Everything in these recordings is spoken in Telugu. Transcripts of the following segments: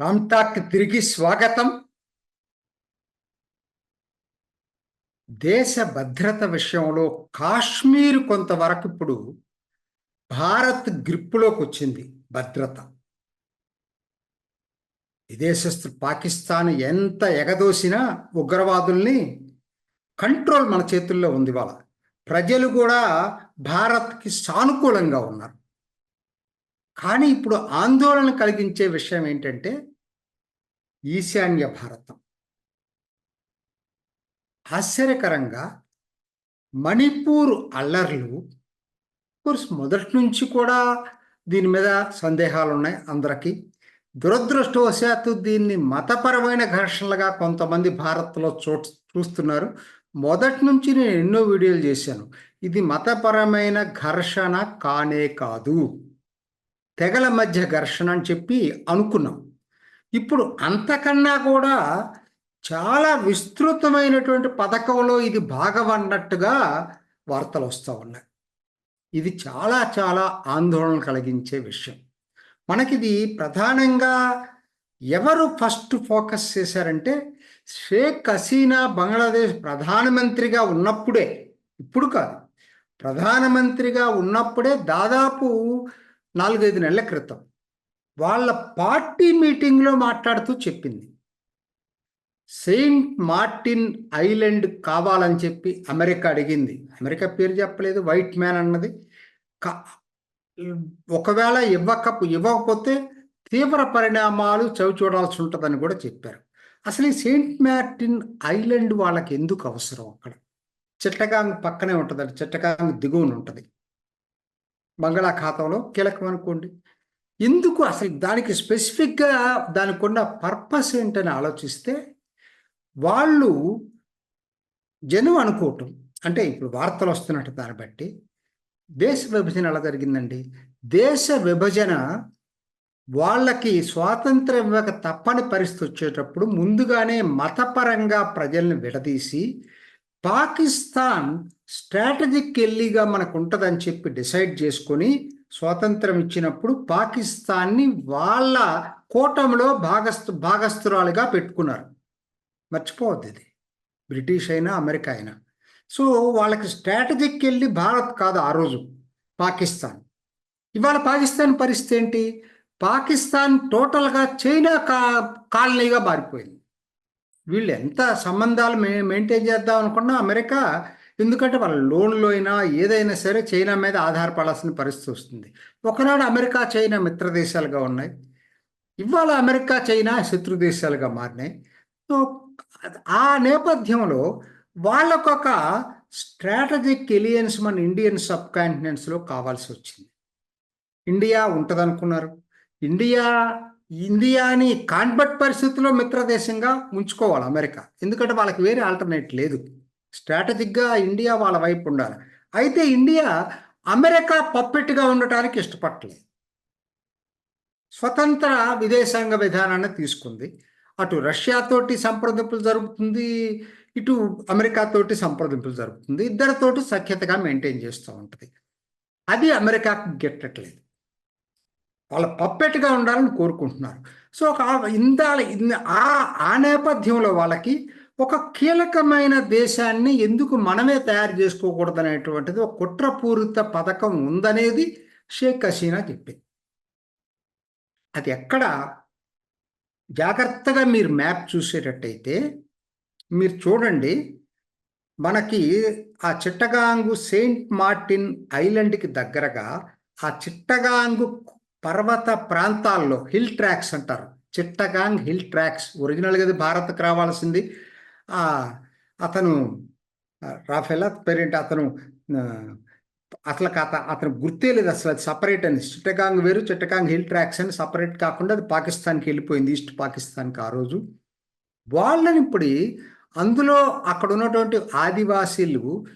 రామ్టాక్ తిరిగి స్వాగతం. దేశ భద్రత విషయంలో కాశ్మీర్ కొంతవరకు ఇప్పుడు భారత్ గ్రిప్పులోకి వచ్చింది భద్రత. విదేశస్తు పాకిస్తాన్ ఎంత ఎగదోసినా ఉగ్రవాదుల్ని కంట్రోల్ మన చేతుల్లో ఉంది వాళ్ళ. ప్రజలు కూడా భారత్కి సానుకూలంగా ఉన్నారు. కానీ ఇప్పుడు ఆందోళన కలిగించే విషయం ఏంటంటే ఈశాన్య భారతం. ఆశ్చర్యకరంగా మణిపూర్ అల్లర్లు కోర్స్ మొదటి నుంచి కూడా దీని మీద సందేహాలు ఉన్నాయి అందరికీ. దురదృష్టవశాత్తు దీన్ని మతపరమైన ఘర్షణలుగా కొంతమంది భారత్లో చూ చూస్తున్నారు. మొదటి నుంచి నేను ఎన్నో వీడియోలు చేశాను. ఇది మతపరమైన ఘర్షణ కానే కాదు. తెగల మధ్య ఘర్షణ అని చెప్పి అనుకున్నాం. ఇప్పుడు అంతకన్నా కూడా చాలా విస్తృతమైనటువంటి పథకంలో ఇది భాగం అన్నట్టుగా వార్తలు వస్తూ ఉన్నాయి. ఇది చాలా చాలా ఆందోళన కలిగించే విషయం. మనకిది ప్రధానంగా ఎవరు ఫస్ట్ ఫోకస్ చేశారంటే షేక్ హసీనా బంగ్లాదేశ్ ప్రధానమంత్రిగా ఉన్నప్పుడే ఇప్పుడు కాదు ప్రధానమంత్రిగా ఉన్నప్పుడే దాదాపు నాలుగైదు నెలల క్రితం వాళ్ళ పార్టీ మీటింగ్లో మాట్లాడుతూ చెప్పింది. సెయింట్ మార్టిన్ ఐలాండ్ కావాలని చెప్పి అమెరికా అడిగింది. అమెరికా పేరు చెప్పలేదు వైట్ మ్యాన్ అన్నది. ఒకవేళ ఇవ్వక ఇవ్వకపోతే తీవ్ర పరిణామాలు చవి చూడాల్సి ఉంటుందని కూడా చెప్పారు. అసలు ఈ సెయింట్ మార్టిన్ ఐలాండ్ వాళ్ళకి ఎందుకు అవసరం అక్కడ? చిట్టగాంగ్ పక్కనే ఉంటుంది చిట్టగాంగ్ దిగువన ఉంటుంది. బంగాళాఖాతంలో కీలకం అనుకోండి. ఎందుకు అసలు దానికి స్పెసిఫిక్గా దానికి ఉన్న పర్పస్ ఏంటని ఆలోచిస్తే వాళ్ళు జనం అనుకోవటం. అంటే ఇప్పుడు వార్తలు వస్తున్నట్టు దాన్ని బట్టి దేశ విభజన ఎలా జరిగిందండి? దేశ విభజన వాళ్ళకి స్వాతంత్రం ఇవ్వక తప్పని పరిస్థితి వచ్చేటప్పుడు ముందుగానే మతపరంగా ప్రజల్ని విడదీసి పాకిస్తాన్ స్ట్రాటజిక్ ఎల్లీగా మనకు ఉంటుందని చెప్పి డిసైడ్ చేసుకొని స్వాతంత్రం ఇచ్చినప్పుడు పాకిస్తాన్ని వాళ్ళ కూటమిలో భాగస్థు భాగస్థురాలుగా పెట్టుకున్నారు. మర్చిపోవద్దు ఇది. బ్రిటిష్ అయినా అమెరికా అయినా. సో వాళ్ళకి స్ట్రాటజిక్ వెళ్ళి భారత్ కాదు ఆ రోజు పాకిస్తాన్. ఇవాళ పాకిస్తాన్ పరిస్థితి ఏంటి? పాకిస్తాన్ టోటల్గా చైనా కా కాలనీగా మారిపోయింది. వీళ్ళు ఎంత సంబంధాలు మే మెయింటైన్ చేద్దాం అనుకున్నా అమెరికా ఎందుకంటే వాళ్ళ లోన్లు అయినా ఏదైనా సరే చైనా మీద ఆధారపడాల్సిన పరిస్థితి వస్తుంది. ఒకనాడు అమెరికా చైనా మిత్ర దేశాలుగా ఉన్నాయి. ఇవాళ అమెరికా చైనా శత్రు దేశాలుగా మారినాయి. సో ఆ నేపథ్యంలో వాళ్ళకొక స్ట్రాటజిక్ ఎలియన్స్ మన ఇండియన్ సబ్ కాంటినెంట్స్లో కావాల్సి వచ్చింది. ఇండియా ఉంటుందనుకున్నారు. ఇండియా ఇండియాని కాన్బట్ పరిస్థితుల్లో మిత్రదేశంగా ఉంచుకోవాలి అమెరికా. ఎందుకంటే వాళ్ళకి వేరే ఆల్టర్నేట్ లేదు. స్ట్రాటజిక్గా ఇండియా వాళ్ళ వైపు ఉండాలి. అయితే ఇండియా అమెరికా పప్పెట్గా ఉండటానికి ఇష్టపడలేదు స్వతంత్ర విదేశాంగ విధానాన్ని తీసుకుంది. అటు రష్యాతోటి సంప్రదింపులు జరుగుతుంది. ఇటు అమెరికాతోటి సంప్రదింపులు జరుగుతుంది. ఇద్దరితోటి సఖ్యతగా మెయింటైన్ చేస్తూ ఉంటుంది. అది అమెరికాకు గెట్టట్లేదు. వాళ్ళ పప్పెట్గా ఉండాలని కోరుకుంటున్నారు. సో ఒక ఇందాల ఆ ఆ నేపథ్యంలో వాళ్ళకి ఒక కీలకమైన దేశాన్ని ఎందుకు మనమే తయారు చేసుకోకూడదు అనేటువంటిది ఒక కుట్రపూరిత పథకం ఉందనేది షేక్ హసీనా చెప్పింది. అది ఎక్కడ? జాగ్రత్తగా మీరు మ్యాప్ చూసేటట్టయితే మీరు చూడండి మనకి ఆ చిట్టగాంగు సెయింట్ మార్టిన్ ఐలాండ్కి దగ్గరగా ఆ చిట్టగాంగు పర్వత ప్రాంతాల్లో హిల్ ట్రాక్స్ అంటారు. Chittagong hill tracts. ఒరిజినల్గా అది భారత్కి రావాల్సింది. అతను రాఫెలా పేరేంటి? అతను అసలు కథ అతను గుర్తే లేదు అసలు. అది సపరేట్ అని. చిట్టగాంగ్ వేరు చిట్టగాంగ్ హిల్ ట్రాక్స్ అని సపరేట్ కాకుండా అది పాకిస్తాన్కి వెళ్ళిపోయింది. ఈస్ట్ పాకిస్తాన్కి ఆ రోజు. వాళ్ళని ఇప్పుడు అందులో అక్కడ ఉన్నటువంటి ఆదివాసీలు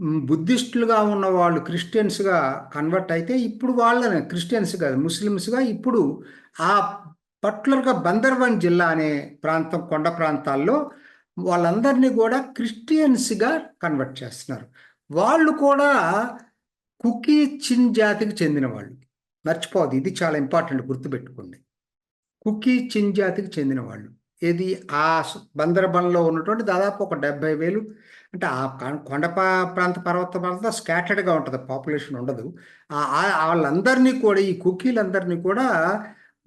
బుద్ధిస్టులుగా ఉన్న వాళ్ళు క్రిస్టియన్స్గా కన్వర్ట్ అయితే ఇప్పుడు వాళ్ళని క్రిస్టియన్స్ కాదు ముస్లిమ్స్గా ఇప్పుడు ఆ పర్టికులర్గా బందర్వన్ జిల్లా అనే ప్రాంతం కొండ ప్రాంతాల్లో వాళ్ళందరినీ కూడా క్రిస్టియన్స్గా కన్వర్ట్ చేస్తున్నారు. వాళ్ళు కూడా కుకీ చిన్ జాతికి చెందిన వాళ్ళు. మర్చిపోదు ఇది చాలా ఇంపార్టెంట్ గుర్తుపెట్టుకోండి. కుకీ చిన్ జాతికి చెందిన వాళ్ళు. ఏది? ఆ స- బందరబన్లో ఉన్నటువంటి దాదాపు ఒక డెబ్బై వేలు. అంటే ఆ కొండ ప్రాంత పర్వత ప్రాంతం స్కాటర్డ్గా ఉంటుంది. పాపులేషన్ ఉండదు. వాళ్ళందరినీ కూడా ఈ కుకీలందరినీ కూడా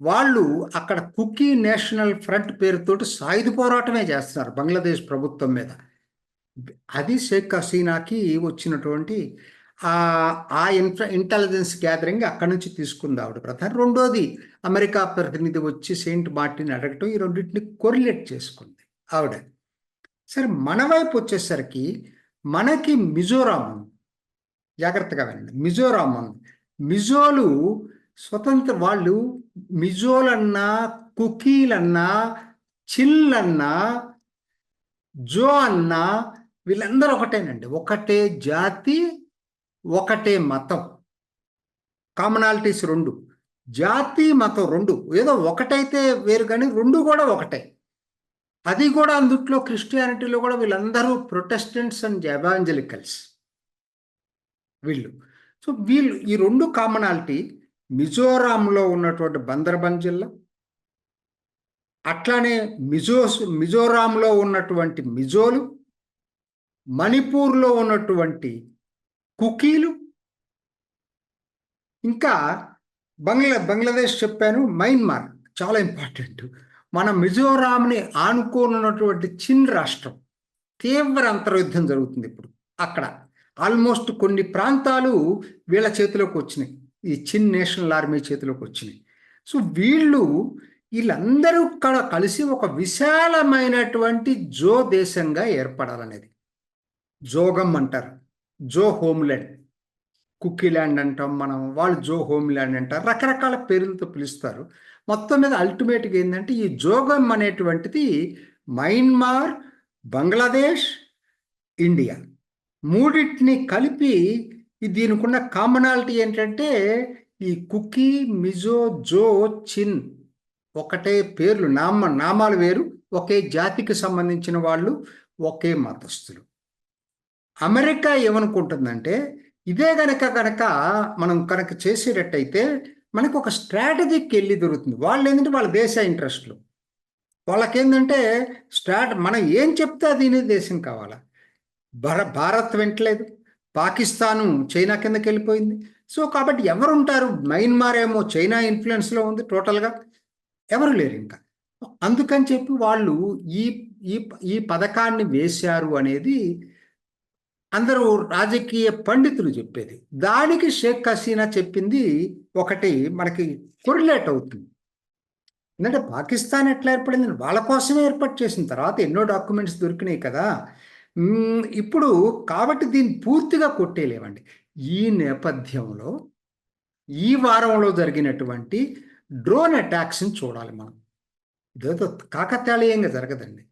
వాళ్ళు అక్కడ కుకీ నేషనల్ ఫ్రంట్ పేరుతోటి సాయుధ పోరాటమే చేస్తున్నారు బంగ్లాదేశ్ ప్రభుత్వం మీద. అది షేక్ హసీనాకి వచ్చినటువంటి ఆ ఆ ఇంటెలిజెన్స్ గ్యాదరింగ్ అక్కడి నుంచి తీసుకుంది ఆవిడ ప్రధాని. రెండోది అమెరికా ప్రతినిధి వచ్చి సెయింట్ మార్టిన్ అడగటం ఈ రెండింటిని కొరిలేట్ చేసుకుంది ఆవిడ. సరే మన వైపు వచ్చేసరికి మనకి మిజోరాం ఉంది. జాగ్రత్తగా వినండి. మిజోరాం ఉంది. మిజోలు స్వతంత్ర వాళ్ళు మిజోలన్నా కుకీలన్నా చిల్లన్నా జో అన్నా వీళ్ళందరూ ఒకటేనండి. ఒకటే జాతి ఒకటే మతం. కామనాలిటీస్ రెండు. జాతి మతం రెండు. ఏదో ఒకటైతే వేరు కానీ రెండు కూడా ఒకటే. అది కూడా అందుట్లో క్రిస్టియానిటీలో కూడా వీళ్ళందరూ ప్రొటెస్టెంట్స్ అండ్ ఎవాంజలికల్స్ వీళ్ళు. సో వీళ్ళు ఈ రెండు కామనాలిటీ మిజోరాంలో ఉన్నటువంటి బందర్బన్ జిల్లా అట్లానే మిజోస్ మిజోరాంలో ఉన్నటువంటి మిజోలు మణిపూర్లో ఉన్నటువంటి కుకీలు ఇంకా బంగ్లా బంగ్లాదేశ్ చెప్పాను మయన్మార్ చాలా ఇంపార్టెంట్ మన మిజోరాంని ఆనుకోనున్నటువంటి చిన్ రాష్ట్రం తీవ్ర అంతర్యుద్ధం జరుగుతుంది ఇప్పుడు అక్కడ. ఆల్మోస్ట్ కొన్ని ప్రాంతాలు వీళ్ళ చేతిలోకి వచ్చినాయి. ఈ చిన్ నేషనల్ ఆర్మీ చేతిలోకి వచ్చినాయి. సో వీళ్ళు వీళ్ళందరూ కూడా కలిసి ఒక విశాలమైనటువంటి జో దేశంగా ఏర్పడాలనేది. జోగం అంటారు. జో హోమ్ల్యాండ్ కుక్కీల్యాండ్ అంటాం మనం వాళ్ళు జో హోమ్ ల్యాండ్ అంటారు. రకరకాల పేర్లతో పిలుస్తారు. మొత్తం మీద అల్టిమేట్గా ఏంటంటే ఈ జోగం అనేటువంటిది మయన్మార్ బంగ్లాదేశ్ ఇండియా. మూడింటిని కలిపి దీనికున్న దీనికి ఉన్న కామనాలిటీ ఏంటంటే ఈ కుకీ మిజో జో చిన్ ఒకటే పేర్లు నామ నామాలు వేరు ఒకే జాతికి సంబంధించిన వాళ్ళు ఒకే మతస్థులు. అమెరికా ఏమనుకుంటుందంటే ఇదే గనక కనుక మనం కనుక చేసేటట్టయితే మనకు ఒక స్ట్రాటజీకి వెళ్ళి దొరుకుతుంది. వాళ్ళు ఏంటంటే వాళ్ళ దేశ ఇంట్రెస్ట్లు. వాళ్ళకేంటంటే స్ట్రాట్ మనం ఏం చెప్తే అది దేశం కావాలా? భార భారత్ వింటలేదు. పాకిస్తాను చైనా కిందకి వెళ్ళిపోయింది. సో కాబట్టి ఎవరు ఉంటారు మయన్మార్ ఏమో చైనా ఇన్ఫ్లుయెన్స్లో ఉంది టోటల్గా. ఎవరు లేరు ఇంకా. అందుకని చెప్పి వాళ్ళు ఈ ఈ ఈ పథకాన్ని వేశారు అనేది అందరూ రాజకీయ పండితులు చెప్పేది. దానికి షేక్ హసీనా చెప్పింది ఒకటి మనకి కొరిలేట్ అవుతుంది. ఎందుకంటే పాకిస్తాన్ ఎట్లా ఏర్పడింది? వాళ్ళ కోసమే ఏర్పాటు చేసిన తర్వాత ఎన్నో డాక్యుమెంట్స్ దొరికినాయి కదా. ఇప్పుడు కాబట్టి దీన్ని పూర్తిగా కొట్టేయలేవండి ఈ నేపథ్యంలో ఈ వారంలో జరిగినటువంటి డ్రోన్ అటాక్స్ని చూడాలి మనం. ఇదేదో కాకతాళీయంగా జరగదండి.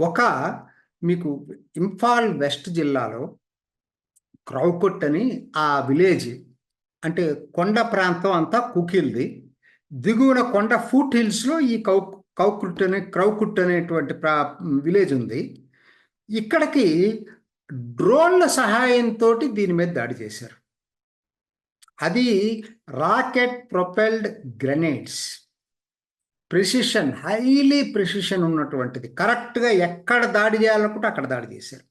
ఒక మీకు ఇంఫాల్ వెస్ట్ జిల్లాలో క్రౌకుట్ అని ఆ విలేజ్ అంటే కొండ ప్రాంతం అంతా కుకిల్ది. దిగువన కొండ ఫూట్ హిల్స్లో ఈ కౌ కౌకుట్ అనే క్రౌకుట్ అనేటువంటి ప్రా విలేజ్ ఉంది. ఇక్కడికి డ్రోన్ల సహాయంతో దీని మీద దాడి చేశారు. అది rocket propelled grenades. Precision highly precision ఉన్నటువంటిది. కరెక్ట్గా ఎక్కడ దాడి చేయాలనుకుంటే అక్కడ దాడి చేశారు.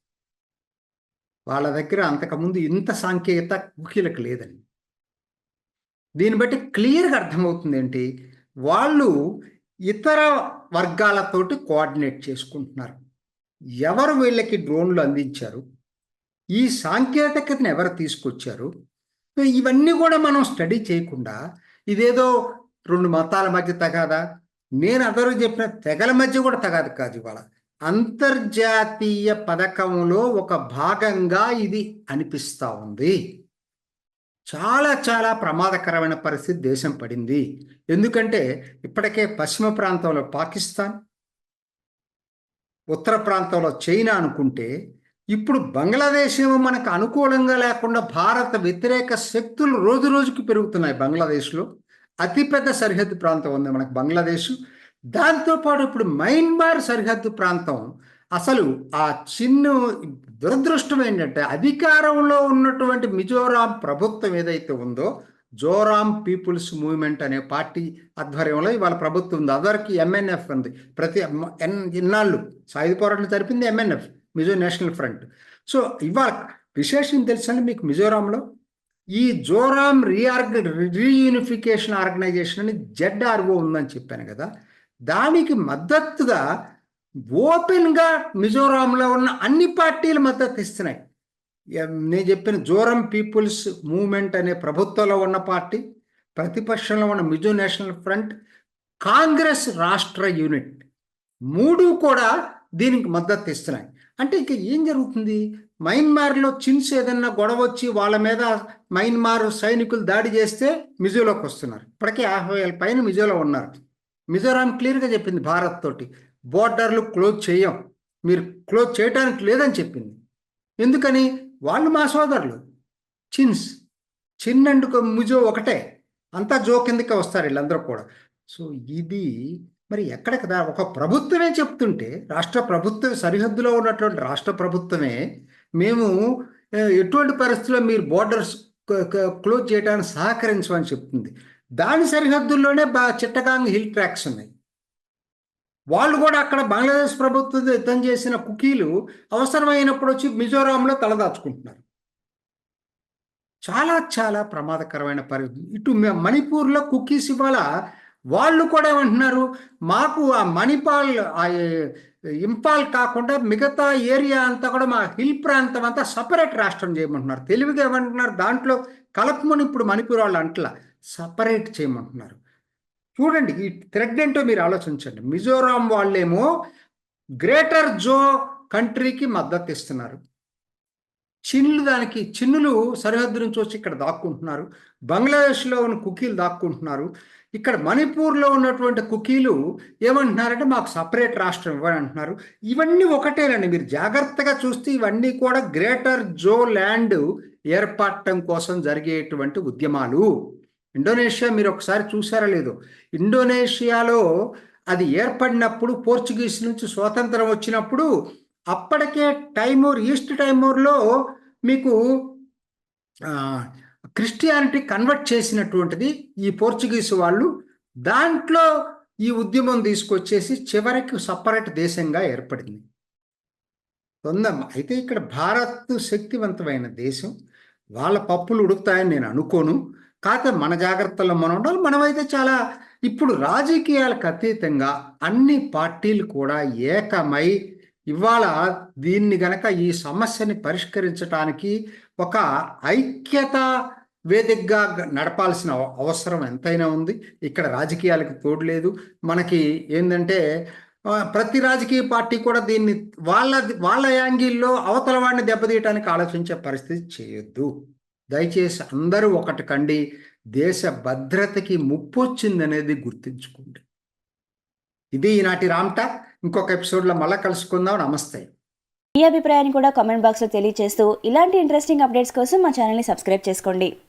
వాళ్ళ దగ్గర అంతకుముందు ఇంత సాంకేత కుకీలకు లేదండి. దీన్ని బట్టి క్లియర్గా అర్థమవుతుంది ఏంటి? వాళ్ళు ఇతర వర్గాలతోటి కోఆర్డినేట్ చేసుకుంటున్నారు. ఎవరు వీళ్ళకి డ్రోన్లు అందించారు? ఈ సాంకేతికతను ఎవరు తీసుకొచ్చారు? ఇవన్నీ కూడా మనం స్టడీ చేయకుండా ఇదేదో రెండు మతాల మధ్య తగాదా? నేను అందరూ చెప్పిన తెగల మధ్య కూడా తగాదు కాదు ఇవాళ. అంతర్జాతీయ పథకంలో ఒక భాగంగా ఇది అనిపిస్తూ ఉంది. చాలా చాలా ప్రమాదకరమైన పరిస్థితి దేశం పడింది. ఎందుకంటే ఇప్పటికే పశ్చిమ ప్రాంతంలో పాకిస్తాన్ ఉత్తర ప్రాంతంలో చైనా అనుకుంటే ఇప్పుడు బంగ్లాదేశ్ ఏమో మనకు అనుకూలంగా లేకుండా భారత వ్యతిరేక శక్తులు రోజు రోజుకి పెరుగుతున్నాయి బంగ్లాదేశ్లో. అతిపెద్ద సరిహద్దు ప్రాంతం ఉంది మనకు బంగ్లాదేశ్. దాంతోపాటు ఇప్పుడు మయన్మార్ సరిహద్దు ప్రాంతం అసలు ఆ చిన్న దురదృష్టం ఏంటంటే అధికారంలో ఉన్నటువంటి మిజోరాం ప్రభుత్వం ఏదైతే ఉందో జోరాం పీపుల్స్ మూవ్మెంట్ అనే పార్టీ ఆధ్వర్యంలో ఇవాళ ప్రభుత్వం ఉంది. అదరికి ఎంఎన్ఎఫ్ ఉంది. ప్రతి ఎన్ ఇన్నాళ్ళు సాయుధ పోరాటం జరిపింది MNF Mizo national front. So ఇవాళ విశేషం తెలుసండి మీకు మిజోరాంలో ఈ జోరామ్ రీఆర్గ రీయూనిఫికేషన్ ఆర్గనైజేషన్ అని జెడ్ఆర్ఓ ఉందని చెప్పాను కదా. దానికి మద్దతుగా ఓపెన్గా మిజోరాంలో ఉన్న అన్ని పార్టీలు మద్దతు ఇస్తున్నాయి. నేను చెప్పిన జోరం పీపుల్స్ మూవ్మెంట్ అనే ప్రభుత్వంలో ఉన్న పార్టీ ప్రతిపక్షంలో ఉన్న మిజో నేషనల్ ఫ్రంట్ కాంగ్రెస్ రాష్ట్ర యూనిట్. మూడు కూడా దీనికి మద్దతు ఇస్తున్నాయి. అంటే ఇక ఏం జరుగుతుంది? మయన్మార్లో చిన్స్ ఏదన్నా గొడవ వచ్చి వాళ్ళ మీద మయన్మార్ సైనికులు దాడి చేస్తే మిజోలోకి వస్తున్నారు. ఇప్పటికే యాభై వేల పైన మిజోలో ఉన్నారు. మిజోరాం క్లియర్గా చెప్పింది భారత్ తోటి. బోర్డర్లు క్లోజ్ చేయం. మీరు క్లోజ్ చేయడానికి లేదని చెప్పింది. ఎందుకని? వాళ్ళు మా సోదరులు. చిన్స్ చిన్ అండ్ మిజో ఒకటే. అంతా జో కిందకే వస్తారు వీళ్ళందరూ కూడా. సో ఇది మరి ఎక్కడ కదా? ఒక ప్రభుత్వమే చెప్తుంటే రాష్ట్ర ప్రభుత్వం సరిహద్దులో ఉన్నటువంటి రాష్ట్ర ప్రభుత్వమే మేము ఎటువంటి పరిస్థితుల్లో మీరు బోర్డర్స్ క్లోజ్ చేయడానికి సహకరించమని చెప్తుంది. దాని సరిహద్దుల్లోనే బా చిట్టగాంగ్ హిల్ ట్రాక్స్ ఉన్నాయి. వాళ్ళు కూడా అక్కడ బంగ్లాదేశ్ ప్రభుత్వం యుద్ధం చేసిన కుకీలు అవసరమైనప్పుడు వచ్చి మిజోరాంలో తలదాచుకుంటున్నారు. చాలా చాలా ప్రమాదకరమైన పరిస్థితి. ఇటు మణిపూర్లో కుకీస్ ఇవాళ వాళ్ళు కూడా ఏమంటున్నారు మాకు ఆ మణిపాల్ ఆ ఇంపాల్ కాకుండా మిగతా ఏరియా అంతా కూడా మా హిల్ ప్రాంతం అంతా సపరేట్ రాష్ట్రం చేయమంటున్నారు. తెలివిగా ఏమంటున్నారు? దాంట్లో కలపమని ఇప్పుడు మణిపూర్ వాళ్ళు అంటలా సపరేట్ చేయమంటున్నారు. చూడండి ఈ థ్రెడ్ ఏంటో మీరు ఆలోచించండి. మిజోరాం వాళ్ళేమో గ్రేటర్ జో కంట్రీకి మద్దతు ఇస్తున్నారు. చిన్నులు దానికి చిన్నులు సరిహద్దు నుంచి వచ్చి ఇక్కడ దాక్కుంటున్నారు. బంగ్లాదేశ్లో ఉన్న కుకీలు దాక్కుంటున్నారు. ఇక్కడ మణిపూర్లో ఉన్నటువంటి కుకీలు ఏమంటున్నారంటే మాకు సపరేట్ రాష్ట్రం ఇవ్వని అంటున్నారు. ఇవన్నీ ఒకటేనండి. మీరు జాగ్రత్తగా చూస్తే ఇవన్నీ కూడా గ్రేటర్ జో ల్యాండ్ ఏర్పడటం కోసం జరిగేటువంటి ఉద్యమాలు. ఇండోనేషియా మీరు ఒకసారి చూసారా లేదు? ఇండోనేషియాలో అది ఏర్పడినప్పుడు పోర్చుగీస్ నుంచి స్వాతంత్రం వచ్చినప్పుడు అప్పటికే టైమూర్ ఈస్ట్ టైమూర్లో మీకు క్రిస్టియానిటీ కన్వర్ట్ చేసినటువంటిది ఈ పోర్చుగీస్ వాళ్ళు. దాంట్లో ఈ ఉద్యమం తీసుకొచ్చేసి చివరికి సపరేట్ దేశంగా ఏర్పడింది. తొందర అయితే ఇక్కడ భారత్ శక్తివంతమైన దేశం. వాళ్ళ పప్పులు ఉడుకుతాయని నేను అనుకోను. కాకపోతే మన జాగ్రత్తల్లో మనం ఉండాలి. మనమైతే చాలా ఇప్పుడు రాజకీయాలకు అతీతంగా అన్ని పార్టీలు కూడా ఏకమై ఇవాళ దీన్ని గనక ఈ సమస్యని పరిష్కరించడానికి ఒక ఐక్యత వేదికగా నడపాల్సిన అవసరం ఎంతైనా ఉంది. ఇక్కడ రాజకీయాలకు తోడు లేదు. మనకి ఏంటంటే ప్రతి రాజకీయ పార్టీ కూడా దీన్ని వాళ్ళ వాళ్ళ యాంగిల్లో అవతల వాడిని దెబ్బతీయటానికి ఆలోచించే పరిస్థితి చేయొద్దు. దయచేసి అందరూ ఒకటి కండి. దేశ భద్రతకి ముప్పు వచ్చిందనేది గుర్తుంచుకోండి. ఇది ఈనాటి రామ్టాక్. ఇంకొక ఎపిసోడ్లో మళ్ళీ కలుసుకుందాం. నమస్తే. మీ అభిప్రాయాన్ని కూడా కామెంట్ బాక్స్లో తెలియజేస్తూ ఇలాంటి ఇంట్రెస్టింగ్ అప్డేట్స్ కోసం మా ఛానల్ని సబ్స్క్రైబ్ చేసుకోండి.